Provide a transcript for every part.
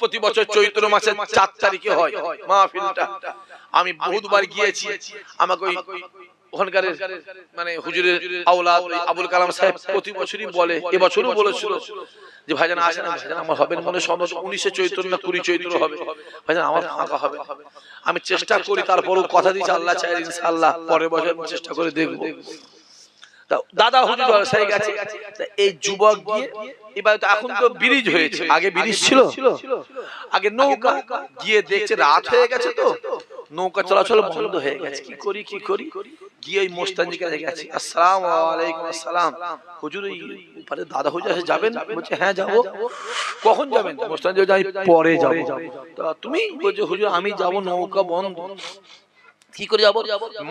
প্রতি বছর চৈত্র মাসের চার তারিখে হয় মাহফিলটা। আমি বহুতবার গিয়েছি। আমাকে ওই ওখানকার মানে হুজুরের আওলাদ আবুল কালাম সাহেব প্রতি বছরই বলে। এবছরও বলেছিল যে ভাইজান আসেন ভাইজান আমার হবে মনে সম্ভব উনিশে চৈত্র না কুড়ি চৈত্র হবে। ভাইজান আমার ফাঁকা হবে। আমি চেষ্টা করি তারপরও কথা দিচ্ছি আল্লাহ চাই ইনশাআল্লাহ। পরের বছর চেষ্টা করে দেখব। তা দাদা হুজুর ব্যবসায়ী গেছে। এই যুবক গিয়ে এবার তো এখন তো ব্রিজ হয়েছে। আগে ব্রিজ ছিল? আগে নৌকা গিয়ে দেখছে রাত হয়ে গেছে তো। নৌকা চলাচল বন্ধ হয়ে গেছে। কি করি কি করি? গিয়ে ওই মোস্তানজিকে দেখে গেছে আসসালাম আলাইকুম আসসালাম। হুজুর পারে দাদা হুজুর এসে যাবেন? বলছে হ্যাঁ যাব। কখন যাবেন? মোস্তানজি আমি পরে যাব। তা তুমি বলছে হুজুর আমি যাব নৌকা বন্ধ। কি করে যাব?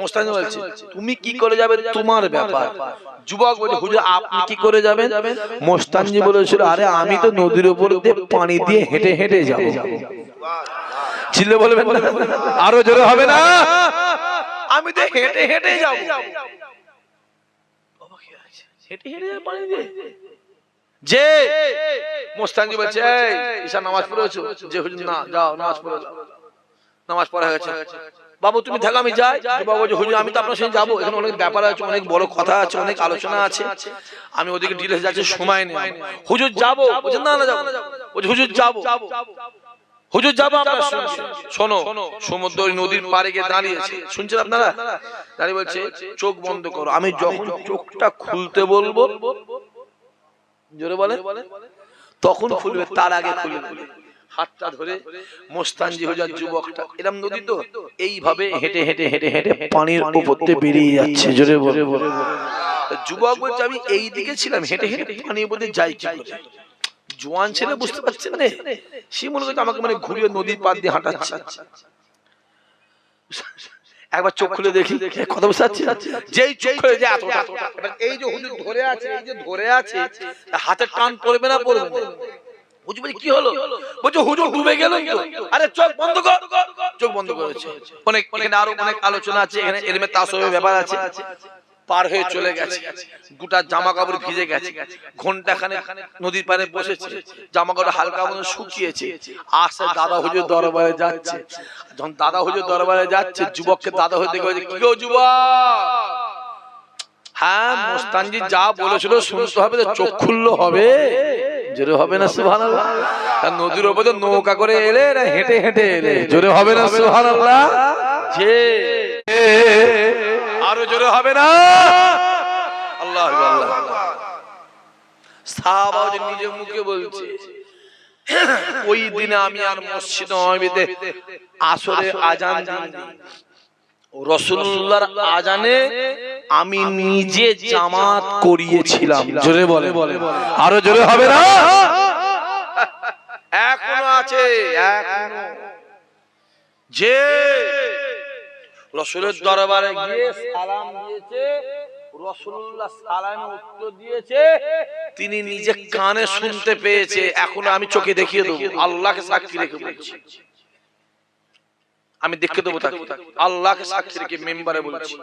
মোস্তানি বলছে তুমি কি করে যাবে তোমার ব্যাপার? যুবক বলছে হুজুর আপনি কি করে যাবেন? মোস্তানজি বলেছিল আরে আমি তো নদীর উপর দিয়ে পানি দিয়ে হেঁটে হেঁটে যাব। চিল্লে বলবেন না। আরও জোরে হবে না? আমি তো হেঁটে হেঁটে যাব। হেঁটে হেঁটে যাবে পানি দিয়ে। যে মোস্তানজি বলছে ঈশা নামাজ পড়েছো? যে হুজুর না যাও নামাজ পড়ে নামাজ পড়া গেছে। বাবু তুমি থাকো আমি যাই। বাবু বলছে, হুজুর আমি তো আপনার সঙ্গে যাব। এখানে অনেক ব্যাপার আছে অনেক বড় কথা আছে অনেক আলোচনা আছে। আমি ওদিকে ডিটেলস যাচ্ছে সময় নেই হুজুর যাব। বলছে না না যাব। বলছে হুজুর যাব। হুজুর যাব আমরা শোনো সমুদ্র নদীর পাড়ে গিয়ে দাঁড়িয়েছে। শুনছেন আপনারা? দাঁড়িয়ে বলছে চোখ বন্ধ করো। আমি যখন চোখটা খুলতে বলব জোরে বলে তখন খুলবে তার আগে খুলবে হাতটা ধরে মোস্তানজি হজার যুবকটা এরম নদী তো? এইভাবে হেঁটে হেঁটে হেঁটে হেঁটে পানির উপর বেরিয়ে যাচ্ছে জোরে বলে। তা যুবক বলছে আমি এই দিকে ছিলাম হেঁটে হেঁটে পানির উপর যাই কি জোয়ান ছেলে বুঝতে পারছেন না সে মনে করছে আমাকে মানে ঘুরিয়ে নদীর পাড় দিয়ে হাঁটাচ্ছে। একবার চোখ খুলে দেখি কথা বুঝতে পারছি যেই চোখ খুলে যে এই যে হুজুর ধরে আছে এই যে ধরে আছে হাতে টান পড়বে না। পড়বে না। কি হলো? বলছে হুজুর ডুবে গেল। আরে চোখ বন্ধ কর। চোখ বন্ধ করেছে। অনেক আরও অনেক আলোচনা আছে এখানে এলমে তাসবের ব্যাপার আছে। পার হয়ে চলে গেছে। গোটা জামা কাপড় ভিজে গেছে। ঘণ্টা খানে নদীর পাড়ে বসেছে। জামা কাপড় হালকা মতো শুকিয়েছে। আসে দাদা হুজুর দরবারে যাচ্ছে। যখন দাদা হুজুর দরবারে যাচ্ছে যুবককে দাদা দেখে বলছে, কি গো যুবক? হ্যাঁ যা বলেছিল শুনতে হবে চোখ খুললো হবে। জোরে হবে না সুবহানাল্লাহ? আর নদীর উপর তো নৌকা করে এলে না হেঁটে হেঁটে এলে। জোরে হবে না সুবহানাল্লাহ? যে আরও জোরে হবে না? আল্লাহ আল্লাহ সাহাবা যে নিজের মুখে বলছে ওই দিনে আমি আর মসজিদ আসরে আজান দিইনি। রসুল্লাহর আজানে আমি নিজে জামাত করিয়েছিলাম। জোরে বলে বলে আরও জোরে হবে না? এখনও আছে যে রসুলের দরবারে গিয়ে সালাম দিয়েছে রসুল্লাহ সালামে উত্তর দিয়েছে তিনি নিজে কানে শুনতে পেয়েছে। এখন আমি চোখে দেখিয়ে দেবো। আল্লাহকে সাক্ষী রেখে বলছি। আমি দেখে দেবো তাকে। আল্লাহকে সাক্ষী রেখে মেম্বারে বলছি।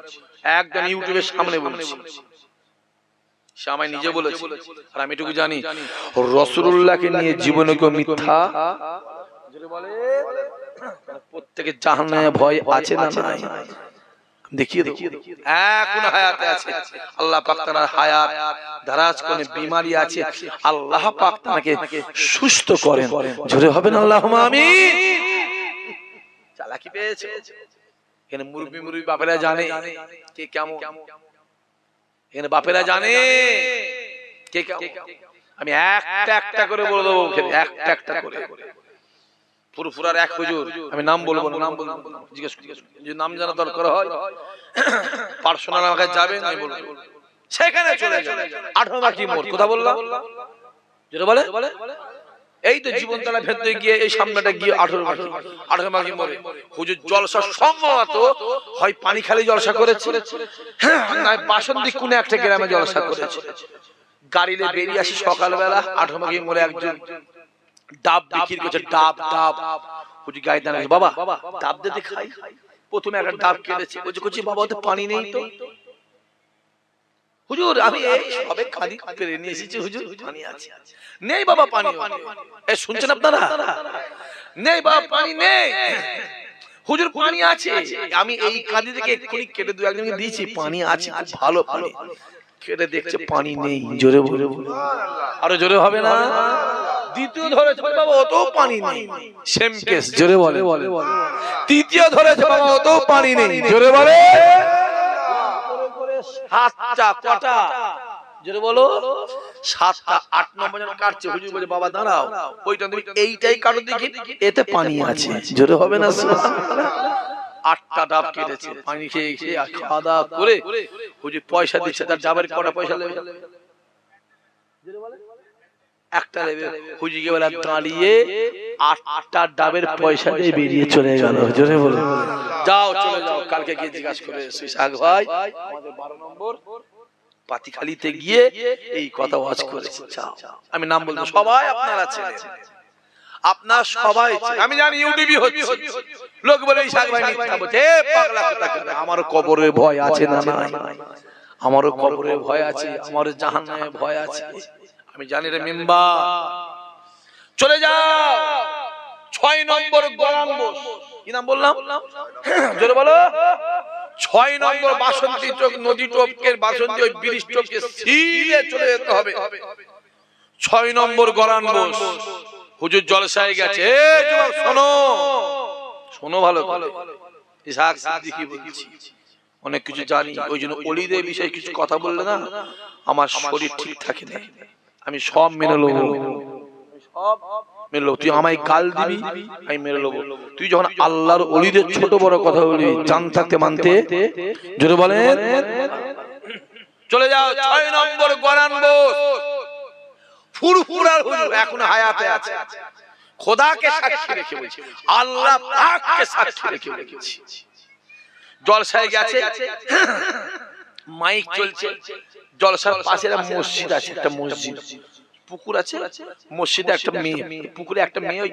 একদম ইউটিউবের সামনে বলছি। সে আমায় নিজে বলেছে। আর আমি এটুকু জানি রসুল্লাহকে নিয়ে জীবনে কেউ মিথ্যা প্রত্যেকের জাহান্নামে ভয় আছে না নাই? দেখিয়ে দেখিয়ে এখন আল্লাহ পাক তার দারাজ কোনে বিমারি আছে। আল্লাহ পাক তাকে সুস্থ করেন। জোরে হবে না আল্লাহ আমিন। চালাকি পেয়েছে? এখানে মুরব্বি মুরব্বি বাপেরা জানে কে কেমন। এখানে বাপেরা জানে কে কেমন। আমি একটা একটা করে বলে দেবো একটা একটা করে। ফুরফুরার এক হুজুর। আমি নাম বলব নাম বলব জিজ্ঞেস যদি নাম জানা দরকার হয়? পার্সোনাল আমাকে যাবে? আমি বলব। সেখানে চলে যাবে। আঠারো মাকি মোড়। কথা বললাম? যেটা বলে? এই তো জীবন তালা ভেতরে গিয়ে এই সামনেটা গিয়ে আঠারো মাকি আঠারো মাকি মোড়ে হুজুর জলসা সম্ভবত হয় পানি খালি জলসা করেছে। হ্যাঁ নয় বাসন্তী কোনে একটা গ্রামে জলসা করেছে। গাড়িতে বেরিয়ে আসি সকালবেলা আঠারো মাকি মরে একজন ডাব বিক্রি করছে ডাব ডাব। হুজুর গায়ে দাঁড়ায় বাবা বাবা ডাব দিতে খাই প্রথমে একটা ডাব কেটেছে। বলছে কচি বাবা ওতে পানি নেই তো। হুজুর আমি এই সবে খালি পেরে নিয়ে এসেছি হুজুর। পানি আছে নেই বাবা পানি এ শুনছেন আপনারা? নেই বাবা পানি নেই। হুজুর পানি আছে। আমি এই কাঁদি থেকে এক্ষুনি কেটে দু একজনকে দিয়েছি। পানি আছে খুব ভালো পানি কেটে দেখছে পানি নেই। জোরে বলে বলে আরও জোরে হবে না? দ্বিতীয় ধরেছে বলে, বাবা অত পানি নেই। সেম কেস জোরে বলে। তৃতীয় ধরেছে বাবা অত পানি নেই। জোরে বলে। সাতটা, কটা? আটটা ডাব কেটেছে, পানি খেয়ে খেয়ে, খাওয়া দাওয়া করে পয়সা দিচ্ছে, তার ডাবের কটা পয়সা নেবে একটা নেবে। হুজুরকে বলে দাঁড়িয়ে আটটা ডাবের পয়সা দিয়ে বেরিয়ে চলে গেল। জোরে বলে যাও চলে যাও কালকে গিয়ে জিজ্ঞাসা করে এসো, শাক ভাই। আমাদের বারো নম্বর পাতিখালিতে গিয়ে এই কথা ওয়াজ করেছে। যাও। আমি নাম বলব সবাই আপনারা ছেলে আপনার সবাই আমি জানি ইউটিউবই হচ্ছে। লোক বলে এই শাক ভাই মিথ্যা বলছে এ পাগলা কথা করে। আমারও কবরের ভয় আছে না নাই? আমারও কবরে ভয় আছে আমারও জাহান্নামের ভয় আছে। আমি জানি রে মেম্বা চলে যাও। ছয় নম্বর গরম বোস। কি নাম বললাম? জোরে বলো। ছয় নম্বর বাসন্তী চোখ নদী টোপকের বাসন্তী ওই ব্রিজ টোপকে সিরে চলে যেতে হবে। ছয় নম্বর গরান বোস। হুজুর জলসায় গেছে। শোনো। শোনো ভালো করে। ইসাক সিদ্দিকী বলছি অনেক কিছু জানি ওই জন্য অলিদের বিষয়ে কিছু কথা বললে না আমার শরীর ঠিক থাকে না। আমি সব মেনে নেব। সব মেনে তুই আমায় গাল দিবি, আমি মেনে নেব। তুই যখন আল্লাহর অলিদের ছোট বড় কথা বলবি, জান থাকতে মানতে, জোরে বলেন। চলে যাও, ছয় নম্বর গরান বোস। ফুরফুরার হুজুর এখন হায়াতে আছে। খোদাকে সাক্ষী রেখে বলছি। আল্লাহ পাককে সাক্ষী রেখে বলছি। জলসায় গেছে। মাইক চলছে। জলসার পাশে একটা মসজিদ আছে একটা মসজিদ। পুকুর আছে? মসজিদে একটা মেয়ে পুকুরে একটা মেয়ে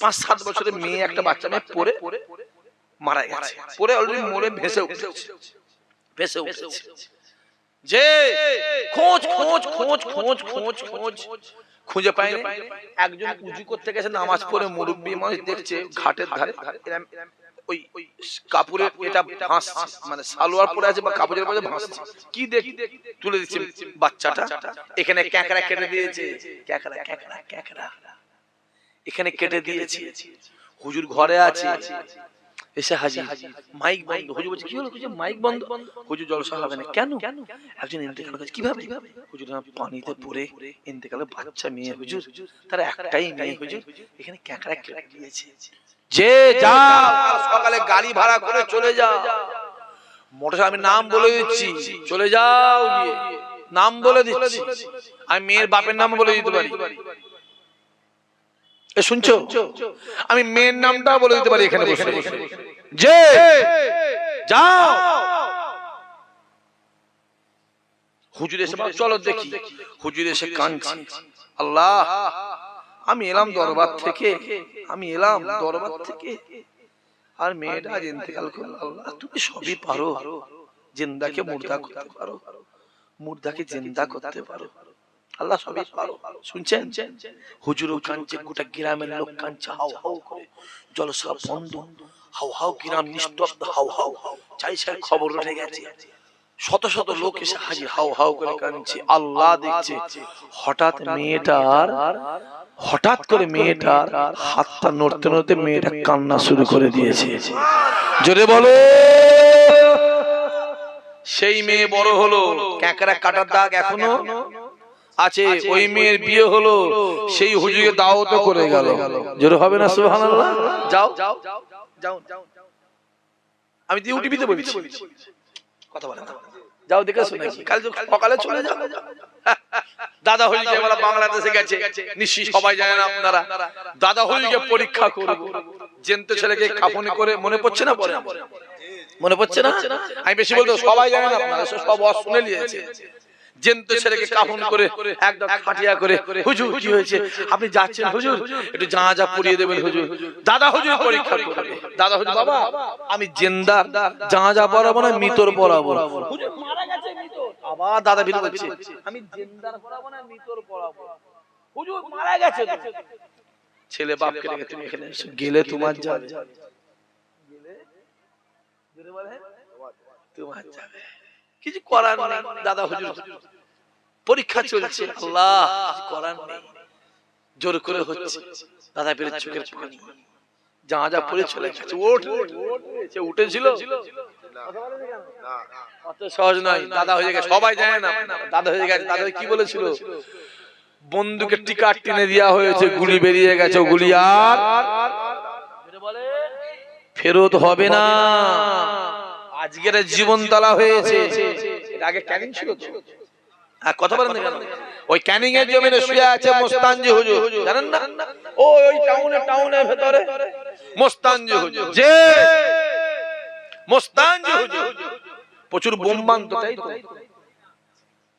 পাঁচ সাত বছরের মেয়ে একটা বাচ্চা মেয়ে পরে মারা গেছে। পরে অলরেডি মরে ভেসে উঠেছে। ভেসে উঠেছে। যে খোঁজ খোঁজ খোঁজ খোঁজ খোঁজ খোঁজ। খুঁজে পায়নি। একজন উজু করতে গেছে নামাজ পড়ে মুরব্বী মানুষ দেখছে ঘাটের ধারে। ওই এটা ভাঁস মানে সালোয়ার পরে আছে বা কাপড়ের ভাঁস কি তুলে দিচ্ছে বাচ্চাটা? এখানে ক্যাকড়া কেটে দিয়েছে। ক্যাকড়া ক্যাকড়া ক্যাকড়া। এখানে কেটে দিয়েছে। হুজুর ঘরে আছে। এসে হাজির। মাইক বন্ধ। হুজুর বলছে, কি হলো? হুজুর মাইক বন্ধ? হুজুর জলসা হবে না। কেন? একজন ইন্তেকাল করেছে। কীভাবে? হুজুর পানিতে পড়ে ইন্তেকালে বাচ্চা মেয়ে। হুজুর, তার একটাই মেয়ে। হুজুর, এখানে ক্যাকড়া কেটে দিয়েছে। যে যা সকালে গাড়ি ভাড়া করে চলে যা। মোটর আমি নাম বলে দিচ্ছি চলে যাও গিয়ে। নাম বলে দিচ্ছি। আমি মেয়ের বাপের নাম বলে দিতে পারি। এ শুনছো? আমি মেয়ের নামটা বলে দিতে পারি এখানে বসে। বসে যে। যাও হুজুর এসে চলো দেখি। হুজুর এসে কাঁদছি। আল্লাহ আমি এলাম দরবার থেকে। আমি এলাম দরবার থেকে। আর মেয়েটা আজ ইন্তেকাল করল আল্লাহ তুমি সবই পারো। জিন্দাকে মুর্দা করতে পারো। মুর্দাকে জিন্দা করতে পারো। আল্লাহ সবই পারো। শুনছেন? হুজুরও কাঁদছে গোটা গ্রামের লোক কাঁদছে হাউ হাউ করে। জলসা বন্ধ। হাউ হাউ গ্রাম নিস্তব্ধ। হাউ হাউ চাই চাই খবর উঠে গেছে। শত শত লোক এসে হাজির হাউ হাউ করে কাঁদছে। আল্লাহ দেখছে। হঠাৎ মেয়েটার হঠাৎ করে মেয়েটার হাতটা নড়তে নড়তে মেয়েটা কান্না শুরু করে দিয়েছে। জোরে বলো! সেই মেয়ে বড় হলো। ক্যাকড়া কাটার দাগ এখনও আছে ওই মেয়ের বিয়ে হলো। সেই হুজুরে দাওয়াতও করে গেল। জোরে হবে না সুবহানাল্লাহ? যাও। যাও যাও যাও। আমি ইউটিভিতে বলছি। কথা বলে না যাও দেখে শুনে কাল সকালে চলে যাও। দাদা হলিকে বলা বাংলাদেশে গেছে। নিশ্চয়ই সবাই জানেন আপনারা। দাদা হলিকে পরীক্ষা করব জেনতে ছেলেকে কাফনি করে মনে পড়ছে না পরে মনে পড়ছে না। আমি বেশি বলতো সবাই জানেন আপনারা সব নিয়েছে। জেনতে ছেলেকে কাফন করে একদম খাটিয়া করে। হুজুর কি হয়েছে? আপনি যাচ্ছেন হুজুর? একটু জাহা যা পরিয়ে দেবেন হুজুর। দাদা হুজুর পরীক্ষা করবে দাদা হুজুর বাবা আমি জেন্দা জাহা যা পরাবো না মিতর পরাবো হুজুর মিতর আবার দাদা আমি জেন্দার পরাবো না মিতর পরাবো হুজুর মারা গেছে তো। ছেলে বাপকে রেখে তুমি এখানে এসো গেলে তোমার যাবে। তোমার যাবে। কিছু করার নেই দাদা হুজুর। পরীক্ষা চলছে আল্লাহ করার নেই। জোর করে হচ্ছে। দাদা পেরে চোখের পানি। যা যা পরে চলে গেছে উঠেছিল। সহজ নয়, দাদা হয়ে গেছে, সবাই না, দাদা হয়ে গেছে, দাদা কি বলেছিল? বন্দুকের টিকাট টেনে দেওয়া হয়েছে, গুলি বেরিয়ে গেছে, গুলি আর ফেরত হবে না। আজকের জীবন তালা হয়েছে। আগে ক্যানিং ছিল হ্যাঁ কথা বলেন কেন? ওই ক্যানিং এর জমিনে শুয়ে আছে মোস্তানজি হুজুর। জানেন না? ওই টাউনে টাউনের ভেতরে। মোস্তানজি হুজুর। যে মোস্তানজি হুজুর। প্রচুর বোম বানতো তাই তো?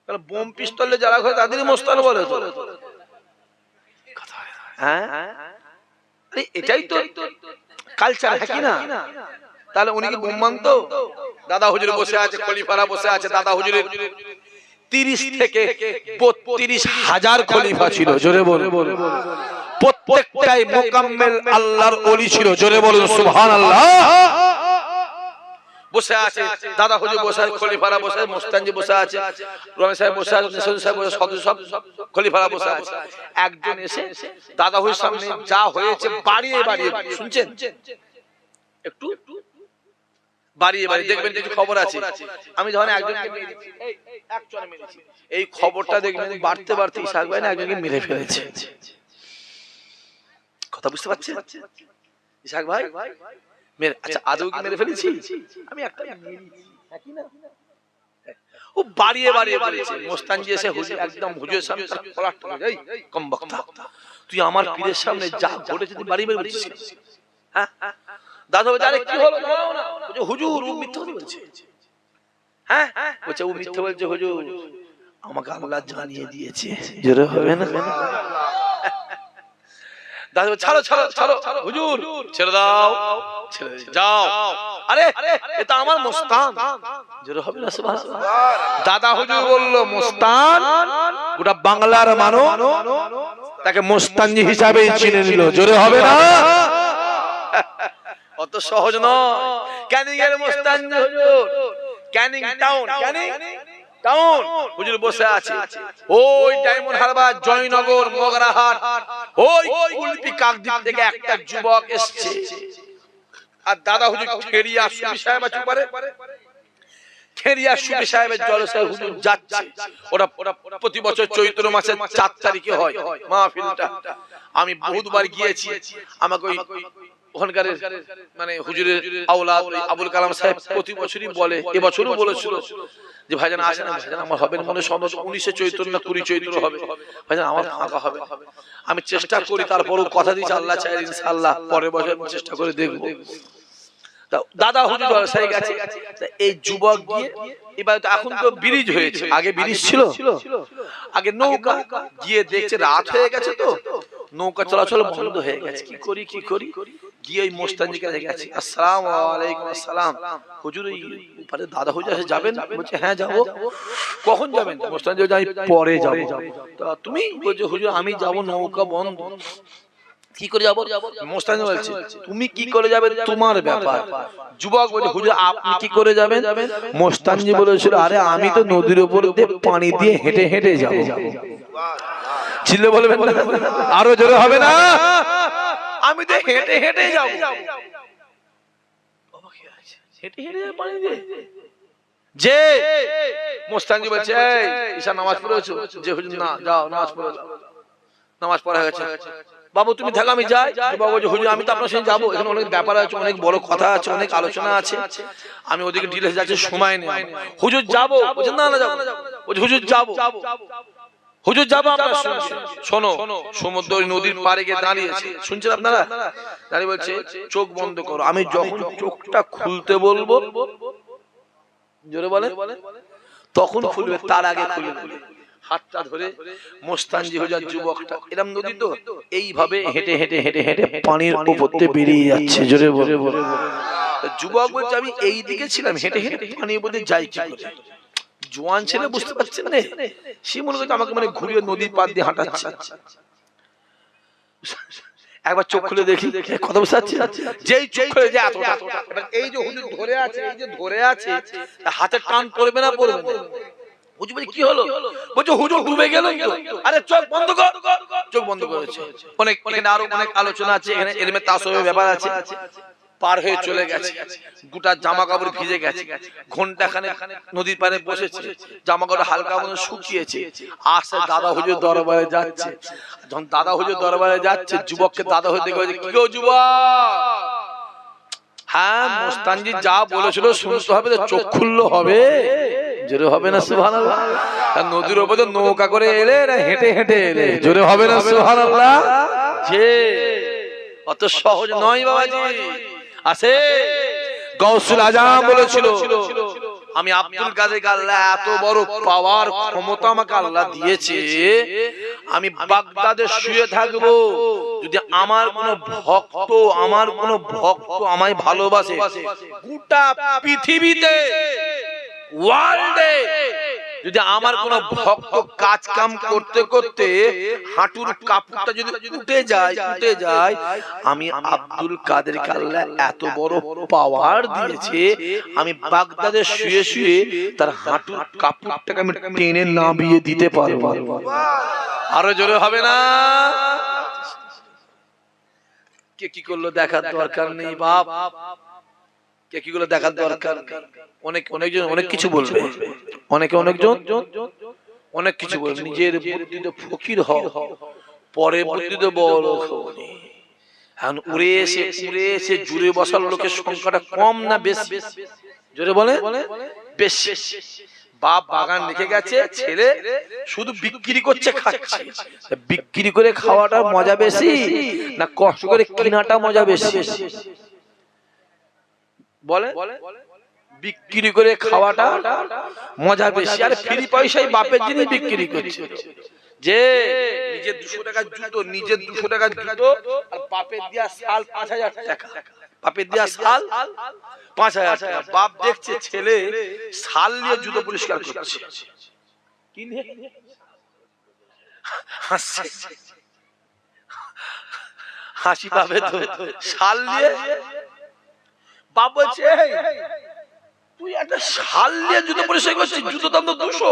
তাহলে বোম পিস্তলে যারা হয় তাদেরই মোস্তান বলে তো। হ্যাঁ? আরে এটাই তো কালচার হ্যাঁ কি না? তাহলে উনি কি বোম মানতো দাদা হুজুর বসে আছে খলিফারা বসে আছে দাদা হুজুরের তিরিশ থেকে বত্রিশ হাজার খলিফা ছিল জোরে বলে প্রত্যেকটাই মোকাম্মেল আল্লাহর অলি ছিল জোরে বলুন সুবহান আল্লাহ বসে আছে দাদা হুজুর বসে আছে খলিফারা বসে আছে মোস্তানজি বসে আছে রমেশ সাহেব বসে আছে নেশন সাহেব বসে সদস্য সব খলিফারা বসে আছে। একজন এসে দাদা হুজুর সামনে যা হয়েছে বাড়িয়ে বাড়িয়ে শুনছেন? একটু? বাড়িয়ে বাড়িয়ে দেখবেন কিছু খবর আছে। আমি যখন একজনকে। এই খবরটা দেখবেন বাড়তে বাড়তে ইসাক ভাই না একজনকে মেরে ফেলেছে। কথা বুঝতে পারছেন? ইসাক ভাই? মেরে আচ্ছা আদৌ কি মেরে ফেলেছি আমি একটা মেরেছি। না? ও বাড়িয়ে বাড়িয়ে বলেছে মোস্তানজি এসে হুজুর একদম হুজুরের সামনে তার কলার কম বক্তা তুই আমার পীরের সামনে যা ঘটেছে তুই বাড়ি বাড়ি বলছিস হ্যাঁ দাদা বলছে আরে কি হলো দাঁড়াও না বলছে, হুজুর ও মিথ্যা বলছে হ্যাঁ বলছে ও মিথ্যা বলছে হুজুর আমাকে আল্লাহ জানিয়ে দিয়েছে জোরে হবে না দাদা ছাড়ো ছাড়ো ছাড়ো হুজুর ছেড়ে দাও। ছেড়ে যাও। আরে এটা আমার মোস্তান। জোরে হবে না সুবহানাল্লাহ দাদা হুজুর বলল মোস্তান গোটা বাংলার মানো তাকে মোস্তানজি হিসাবে চিনে নিল। জোরে হবে না? অত সহজ নয়। ক্যানিং এর মোস্তানজি হুজুর। Canning town Canning town. হুজুর বসে আছে। ওই ডায়মন্ড হারবার জয়নগর মগরাহাট ওই কুলপি কাকদ্বীপ থেকে একটা যুবক এসছে। আর দাদা হুজুর খেরিয়া সুবি সাহেব আছে পারে খেরিয়া সুবি সাহেবের জলসায় হুজুর যাচ্ছে। ওরা ওরা প্রতি বছর চৈত্র মাসের চার তারিখে হয়। মাহফিলটা। আমি বহুতবার গিয়েছি। আমাকে ওই ওখানকার মানে হুজুরের আবুল কালাম সাহেব প্রতি বছরই বলে, এবছরও বলেছিল যে ভাইজান ভাইজান আমার হবে মনে সম্ভব উনিশে চৈত্র না কুড়ি চৈত্র হবে। ভাইজান আমার ফাঁকা হবে। আমি চেষ্টা করি, তারপরও কথা দিচ্ছি আল্লাহ চাই ইনশাআল্লাহ পরের বছর আমি চেষ্টা করে দেখব। দাদা হুজুর গেছে। এই যুবক গিয়ে, এবার এখন তো ব্রিজ হয়েছে। আগে ব্রিজ ছিল, আগে নৌকা। গিয়ে দেখছে রাত হয়ে গেছে তো। নৌকা চলাচল বন্ধ হয়ে গেছে। কি করি কি করি? গিয়ে ওই মোস্তানজি কাছে গেছে আসসালামু আলাইকুম আসসালাম। হুজুর এই উপরে দাদা হুজুর যাবেন? বলছে হ্যাঁ যাব। কখন যাবেন? মোস্তানজি বলছে, আমি পরে যাব। তা তুমি বলছো হুজুর আমি যাব নৌকা বন্ধ। কি করে যাব? মোস্তানি বলছে তুমি কি করে যাবে? তোমার ব্যাপার। যুবক বলছে হুজুর আপনি কি করে যাবেন? মোস্তানজি বলেছিল আরে আমি তো নদীর উপর দিয়ে পানি দিয়ে হেঁটে হেঁটে যাব। চিল্লে বলবেন আরও জোরে হবে না? আমি তো হেঁটে হেঁটে যাব। হেঁটে হেঁটে পানি দিয়ে। যে মোস্তানজি বলছে ঈশা নামাজ পড়েছো? যে হুজুর না যাও নামাজ পড়ে যাও। নামাজ পড়া গেছে। বাবু তুমি থাকো আমি যাই। বাবু বলছে হুজুর আমি তো আপনার সঙ্গে যাব। এখানে অনেক ব্যাপার আছে অনেক বড় কথা আছে অনেক আলোচনা আছে। আমি ওদিকে ডিটেলস যাচ্ছি সময় নেই হুজুর যাব। বলছে না না যাব। বলছে হুজুর যাব। হুজুর যাব আমরা। শোনো সমুদ্র নদীর পাড়ে গিয়ে দাঁড়িয়েছে। শুনছেন আপনারা? দাঁড়িয়ে বলছে চোখ বন্ধ করো। আমি যখন চোখটা খুলতে বলব জোরে বলে? তখন খুলবে তার আগে খুলবে। হাতটা ধরে মোস্তানজি হজার যুবকটা এরম নদী তো এইভাবে হেঁটে হেঁটে হেঁটে হেঁটে পানির উপর বেরিয়ে যাচ্ছে। জোরে বলে যুবক বলছে আমি এই দিকে ছিলাম হেঁটে হেঁটে পানির উপর যাই কি করে? জোয়ান ছেলে বুঝতে পারছেন না সে মনে করছে আমাকে মানে ঘুরিয়ে নদীর পার দিয়ে হাঁটাচ্ছে। একবার চোখ খুলে দেখি। কথা বুঝতে পারছি যেই চোখ খুলে যে এতটা এই যে হুজুর ধরে আছে এই যে ধরে আছে হাতে টান পড়বে না পড়বে না হুজুর বলছে কি হলো? বলছে হুজুর ডুবে গেল আরে চোখ বন্ধ কর। চোখ বন্ধ করেছে। অনেক এখানে আরও অনেক আলোচনা আছে এখানে এলমে তাসবের ব্যাপার আছে। পার হয়ে চলে গেছে। গোটা জামা কাপড় ভিজে গেছে। ঘণ্টা খানে নদীর পাড়ে বসেছে। জামা কাপড় হালকা মতো শুকিয়েছে। আসে দাদা হুজুর দরবারে যাচ্ছে। যখন দাদা হুজুর দরবারে যাচ্ছে যুবককে দাদা হয়ে দেখে কি গো যুবক? হ্যাঁ মোস্তানজি যা বলেছিল শুনতে হবে চোখ খুললো হবে। জোরে হবে না সুবহানাল্লাহ? আর নদীর ওপর নৌকা করে এলে হেঁটে হেঁটে এলে। জোরে হবে না সুবহানাল্লাহ? যে অত সহজ নয় বাবাজি। আছে? গৌসুল আজম বলেছিল, আমি আব্দুল কাদের আল্লাহ এত বড় পাওয়ার ক্ষমতা আমাকে আল্লাহ দিয়েছে, আমি বাগদাদে শুয়ে থাকব। যদি আমার কোন ভক্ত, আমার কোন ভক্ত আমায় ভালোবাসে, গোটা পৃথিবীতে ওয়ার্ল্ডে যদি আমার কোন ভক্ত কাজ কাম করতে করতে হাঁটুর কাপড়টা যদি উঠে যায় উঠে যায়, আমি আব্দুল কাদের আল্লাহ এত বড় পাওয়ার দিয়েছে, আমি বাগদাদে শুয়ে শুয়ে তার হাঁটুর কাপড়টাকে আমি টেনে নামিয়ে দিতে পারব। আরও জোরে হবে না? কে কি করল দেখার দরকার নেই বাপ। কে কি করল দেখার দরকার অনেক, অনেকজন অনেক কিছু বলবে। অনেকে অনেকজন অনেক কিছু বলবে নিজের বুদ্ধিতে ফকির হও পরে বুদ্ধিতে বড় এখন উড়ে এসে উড়ে এসে জুড়ে বসার লোকের সংখ্যাটা কম না বেশি? জোরে বলে বেশি। বাপ বাগান রেখে গেছে ছেলে শুধু বিক্রি করছে খাচ্ছে। বিক্রি করে খাওয়াটা মজা বেশি? না কষ্ট করে কেনাটা মজা বেশি? বলে বিক্রি করে খাওয়াটা মজা বেশি। আর ফ্রি পয়সায় বাপের জিনিস বিক্রি করছে। যে নিজের দুশো টাকার জুতো নিজের দুশো টাকার জুতো আর বাপের দিয়া সাল পাঁচ হাজার টাকা। বাপের দিয়া সাল পাঁচ হাজার টাকা। বাপ দেখছে ছেলে সাল নিয়ে জুতো পরিষ্কার করছে। কি নিয়ে? হাসছে। হাসি পাবে তো শাল নিয়ে বাপ বলছে "এই, তুই একটা শাল নিয়ে জুতো পরিষ্কার করছিস জুতো দাম তো দুশো।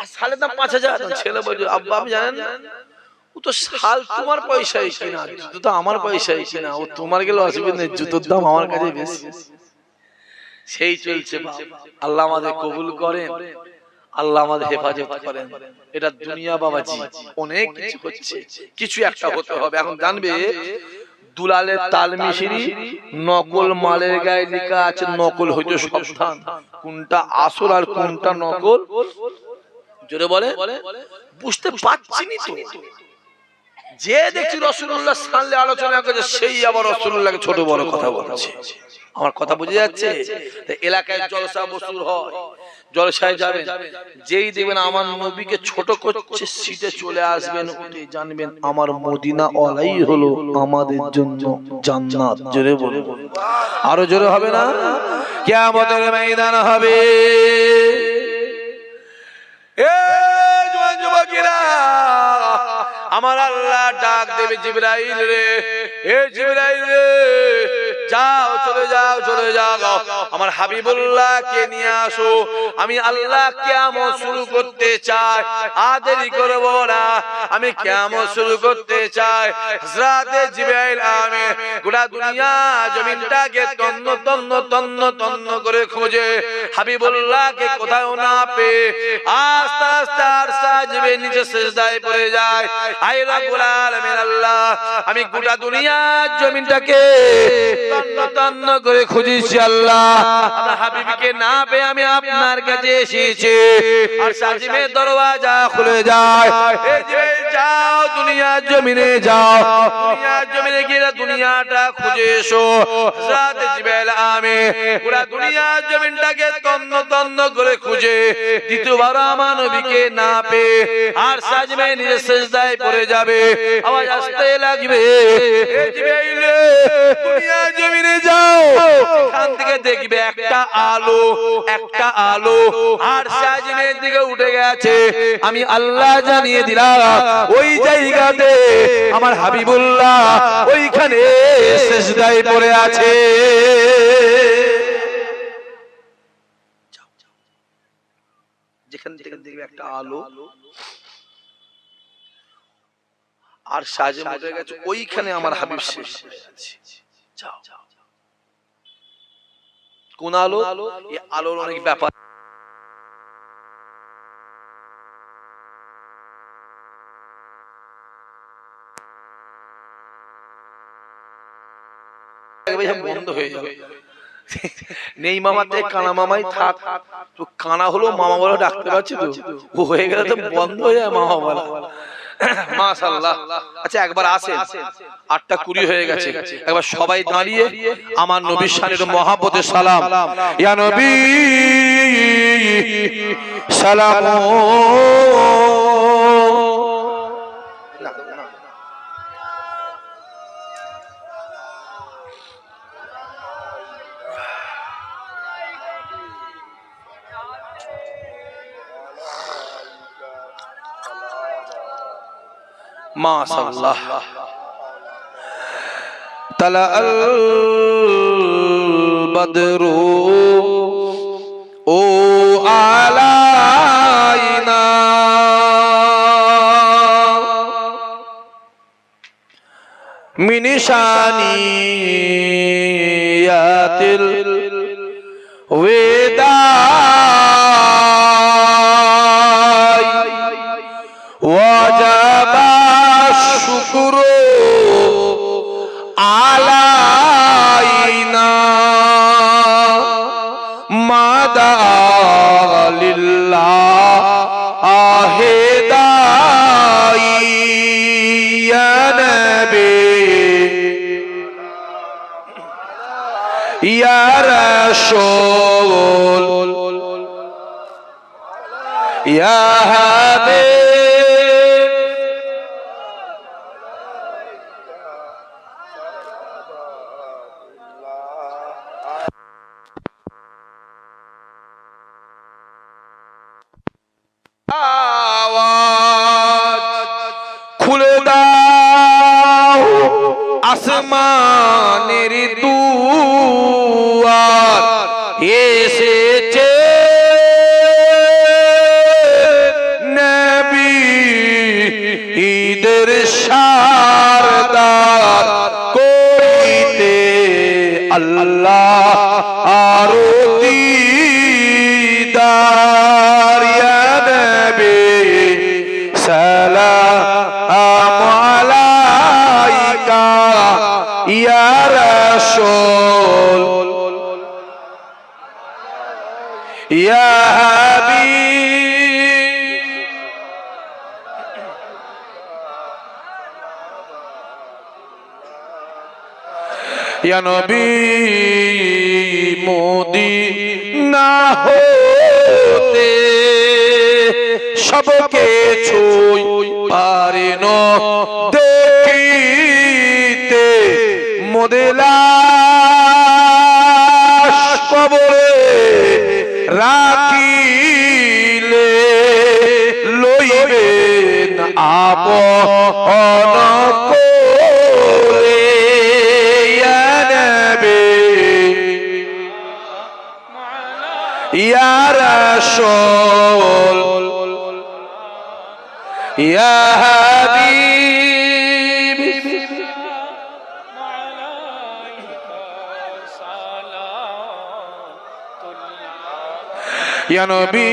আর শালের দাম পাঁচ হাজার। ছেলে বলছে আব্বা আমি জানেন ও তো শাল তোমার পয়সায় কিনা। জুতো তো আমার পয়সায় কিনা। ও তোমার গেলে অসুবিধা নেই জুতোর দাম আমার কাছে বেশি। সেই চলছে আল্লাহ আমাদের কবুল করেন। আল্লাহ আমাদের হেফাজত করেন। এটা দুনিয়া বাবাজি। অনেক কিছু হচ্ছে। কিছু একটা হতে হবে। এখন জানবে দুলালের তাল মিশিরি, নকল মালের গায়ে লেখা আছে নকল হইতে সাবধান। কোনটা আসল আর কোনটা নকল? জোরে বলে, বুঝতে পারছি নি তো। যে দেখছি রসুল্লাহ সামনে আলোচনা করছে সেই আবার রসুল্লাহকে ছোট বড় কথা বলছে। আমার কথা বুঝে যাচ্ছে? এলাকায় জলসা বসুর হয়, জলসায় যাবেন। যেই দেখবেন আমার নবীকে ছোট করছে, সিটে চলে আসবেন, উঠে জানবেন আমার মদিনা অলাই হলো আমাদের জন্য জান্নাত। জোরে বলে আরও জোরে হবে না? কিয়ামতের ময়দান হবে। এ জোয়ান যুবকেরা আমার আল্লাহ ডাক দেবে জিবরাইল রে। এ জিবরাইল রে। যাও, চলে যাও চলে যাও। আমার হাবিবুল্লাহ কে নিয়ে আসো। আমি আল্লাহ কেমন শুরু করতে চাই। আদেরি করব না। আমি কেমন শুরু করতে চাই। হযরতে জিবরাইল আমি গোটা দুনিয়া জমিনটাকে তন্ন তন্ন তন্ন তন্ন করে খোঁজে। হাবিবুল্লাহকে কোথাও না পেয়ে আস্তে আস্তে আর সাজবে নিচে সেজদায় পড়ে যায়। আই রব্বুল আলামিন, আল্লাহ। আমি গোটা দুনিয়া জমিনটাকে তন্ন করে খুঁজেছি আল্লাহ। হাবিবকে না পেয়ে আমি আপনার কাছে এসেছি। আর সাজিমে দরওয়াজা খুলে যায়। যাও দুনিয়া জমিনে যাও। দুনিয়া জমিনে গিয়ে দুনিয়াটা খুঁজে এসো। জিবরাইল আমি পুরা দুনিয়া জমিনটাকে তন্ন তন্ন করে খুঁজে দ্বিতীয়বার আমার না পেয়ে আর সাজমে নিজে সেজদায় পড়ে যাবে। আওয়াজ আসতে লাগবে। এ জিবরাইল দুনিয়া জমিনে যাও। এখান থেকে দেখবে একটা আলো একটা আলো। আর সাজনের দিকে উঠে গেছে। আমি আল্লাহ জানিয়ে দিলাম, ওই জায়গাতে আমার হাবিবুল্লাহ ওইখানে শেষদায় পড়ে আছে। দেখবে একটা আলো। আর সাজে মরে গেছে, ওইখানে আমার হাবিব শেষ। যাও কোন আলো এই আলোর অনেক ব্যাপার। বন্ধ হয়ে যাবে। নেই মামাতে কানা মামাই থাক। কানা হলো, মামা বলে ডাকতে পারছি তো। ও হয়ে গেলে তো বন্ধ হয়ে যায় মামা বলা। মাশাআল্লাহ। আচ্ছা একবার আসেন। আটটা কুড়ি হয়ে গেছে। একবার সবাই দাঁড়িয়ে আমার নবীর শানের মহাপতে সালাম। ইয়া নবী সালাম ما الله طلع البدر أو علينا. من شأني রাসূল ইয়া হাবিব। আল্লাহ নবী মোদি না হতে সবকে ছুই পারেন দেখিতে মোদেলাস কবরে রাখিলে লইবেন আপন। ইয়া রাসূল ইয়া হাবিব। ইয়া নবী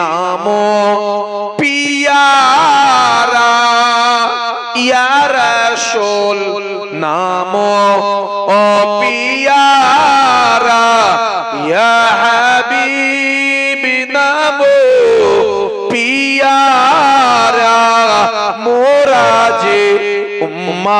নাম পিয়ারা। ইয়া রাসূল নাম ও মা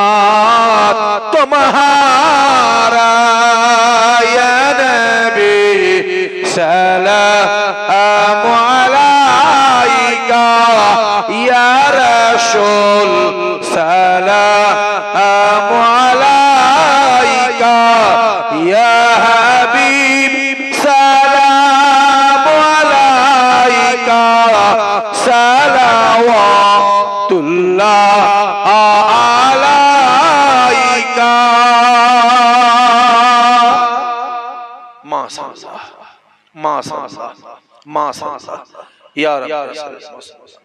মাশাআল্লাহ মাশাআল্লাহ মাশাআল্লাহ ইয়া রাব্বি